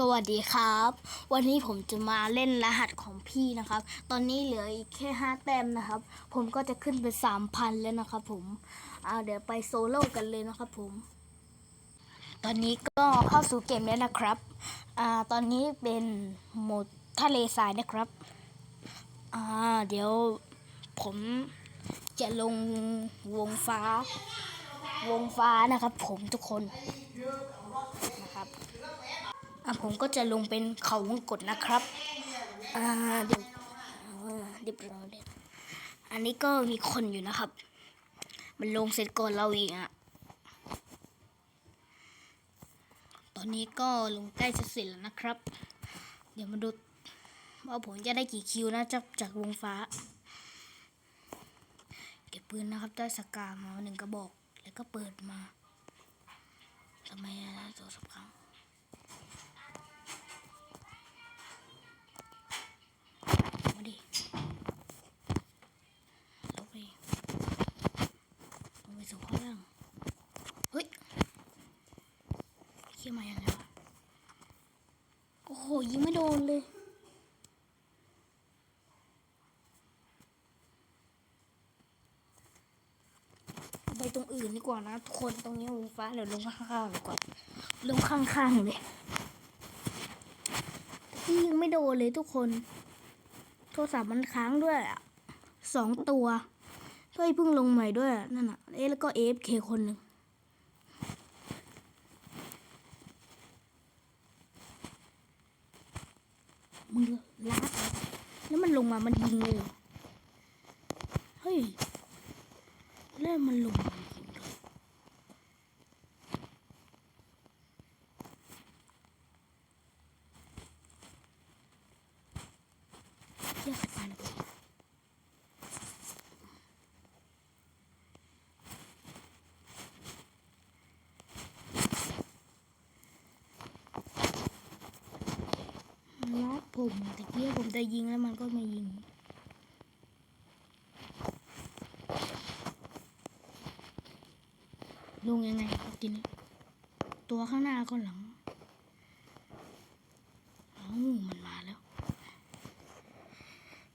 สวัสดีครับ วันนี้ผมจะมาเล่นรหัสของพี่นะครับ ตอนนี้เหลืออีกแค่ห้าแต้มนะครับ ผมก็จะขึ้นไปสามพันแล้วนะครับ ผมอ่าเดี๋ยวไปโซโล่กันเลยนะครับ ผม ตอนนี้ก็เข้าสู่เกมแล้วนะครับอ่าตอนนี้เป็นโหมดทะเลทรายนะครับอ่าเดี๋ยวผมจะลงวงฟ้า วงฟ้านะครับ ผมทุกคนนะครับ อะผมก็จะลงเป็นเขาวงกดนะครับ อ่าเดี๋ยวเดี๋ยวเราเดี๋ยวอันนี้ก็มีคนอยู่นะครับ มันลงเสร็จก่อนเราอีกอะ ตอนนี้ก็ลงใกล้จะเสร็จแล้วนะครับ เดี๋ยวมาดูว่าผมจะได้กี่คิวนะจากจากวงฟ้า เก็บปืนนะครับได้สกามาหนึ่งกระบอก แล้วก็เปิดมาทำไมอะตัวสำคัญมี้ยมายังไงวะโอ้โหยิงไม่โดนเลยไปตรงอื่นดีกว่านะทุกคนตรงนี้วงฟ้าเดี๋ยวลงข้างๆดีกว่าลงข้างๆเลยยิงไม่โดนเลยทุกคน โทรศัพท์มันค้างด้วยอะสองตัวเฮ้ยเพิ่งลงใหม่ด้วยนั่นอะเอ๊แล้วก็เอฟเคคนหนึ่ง มึงลาดแล้วมันลงมา มันยิงเลย เฮ้ย แล้วมันลงมายิงเลยเรียกไปนะล็อก ผมตะเกียบผมจะยิงแล้วมันก็ไม่ยิง ลงยังไงครับทีนี้ตัวข้างหน้าก็หลังเอ้ามันมาแล้ว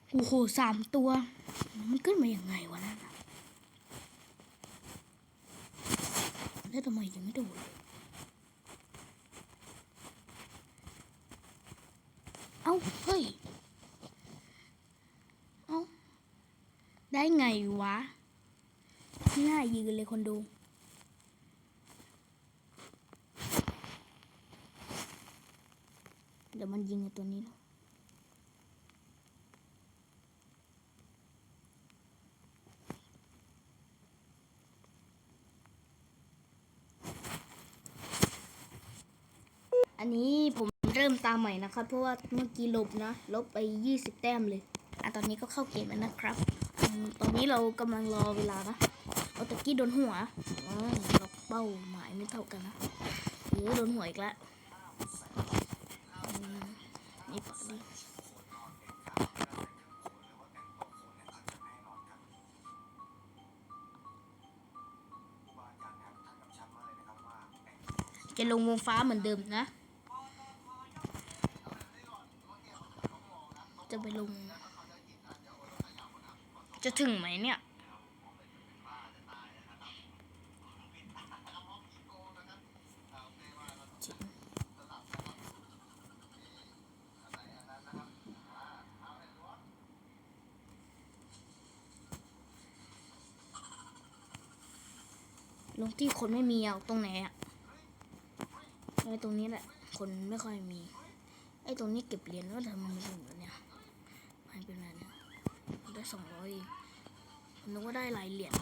โอ้โหสามตัว มันขึ้นมาอย่างไงวะนั่นแล้วทำไมยังไม่โดนเลยเอ้าเฮ้ย เอ้าได้ไงวะไม่น่ายืนเลยคนดู เดี๋ยวมันยิงตัวนี้นะอันนี้ผม เริ่มตามใหม่นะครับ เพราะว่าเมื่อกี้ลบนะ ลบไป 20 แต้มเลย อะตอนนี้ก็เข้าเกมแล้วนะครับอตอนนี้เรากำลังรอเวลานะเอาตะกี้โดนหัวอ๋อเราเป้าหมายไม่เท่ากันนะหรือโดนหัวอีกแล้วอืมนี่ปะนี่จะลงวงฟ้าเหมือนเดิมนะไปลง จะถึงไหมเนี่ย ลงที่คนไม่มีเอาตรงไหนอะไอ้ตรงนี้แหละ คนไม่ค่อยมี ไอ้ตรงนี้เก็บเหรียญว่าทำไมมันเป็นแบบเนี้ยมันเป็นแบบเนี้ย ได้สองร้อยเองนึกว่าได้หลายเหรียญ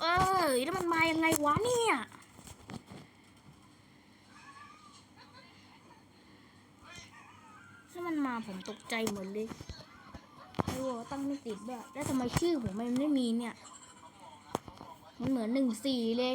เอ้ยแล้วมันมายังไงวะเนี่ยถ้ามันมาผมตกใจหมดเลยไอ้วัวตั้งไม่ติดด้วยแล้วทำไมชื่อผมมันไม่มีเนี่ย มันเหมือนหนึ่งสี่เลย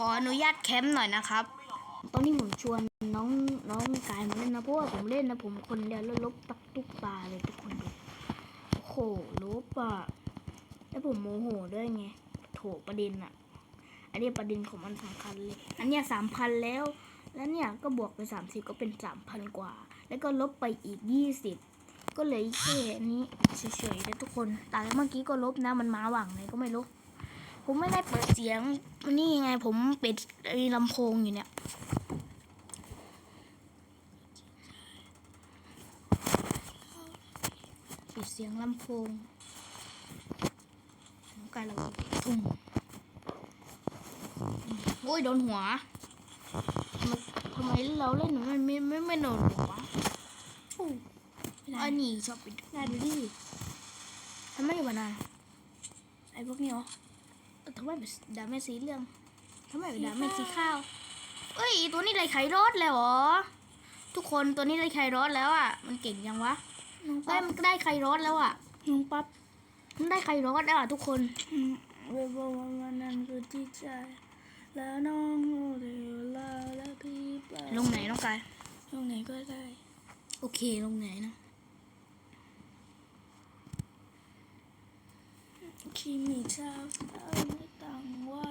ขออนุญาตแคมป์หน่อยนะครับ ตอนนี้ผมชวนน้องน้องกายมาเล่นนะเพราะว่าผมเล่นนะผมคนเดียวแล้วลบตักตุกตาเลยทุกคนดูโอ้โหลบอะแล้วผมโมโหด้วยไงโถประเด็นอะ อันนี้ประเด็นของมันสำคัญเลย อันเนี้ยสามพันแล้ว แล้วเนี่ยก็บวกไปสามสิบก็เป็นสามพันกว่า แล้วก็ลบไปอีกยี่สิบก็เลือแค่นี้เฉยๆนะทุกคนแต่เมื่อกี้ก็ลบนะมันมาหวังไหนก็ไม่รู้ ผมไม่ได้เปิดเสียงนี่ไงผมปิดไอ้ลำโพงอยู่เนี่ยปิดเสียงลำโพงแล้วกันเราทุ่มโอ้ยโดนหัวทำไมทำไมเราเล่นหนูมันไม่ไม่ไม่โดนหัวอู้อันนี้ชอบปิดงานดูดิทำไมวะนานไอ้พวกนี้เหรอเออ ทำไมเป็นดาเมจสีเหลืองทำไมเป็นดาเมจสีข้าวเอ้ยตัวนี้ไรไขรอดแล้วเหรอ ทุกคนตัวนี้ไรไขรอดแล้วอะ มันเก่งยังวะน้องได้ปั๊บมันได้ไข่ร้อนแล้วอะน้องปั๊บมันได้ไข่ร้อนแล้วอะทุกคนอืมเวบวันวันนั้นคือที่ใจแล้วน้องโอเดลลาแล้วพี่ไปลงไหนน้องกายลงไหนก็ได้ โอเคลงไหนนะคิมิชาเอา 我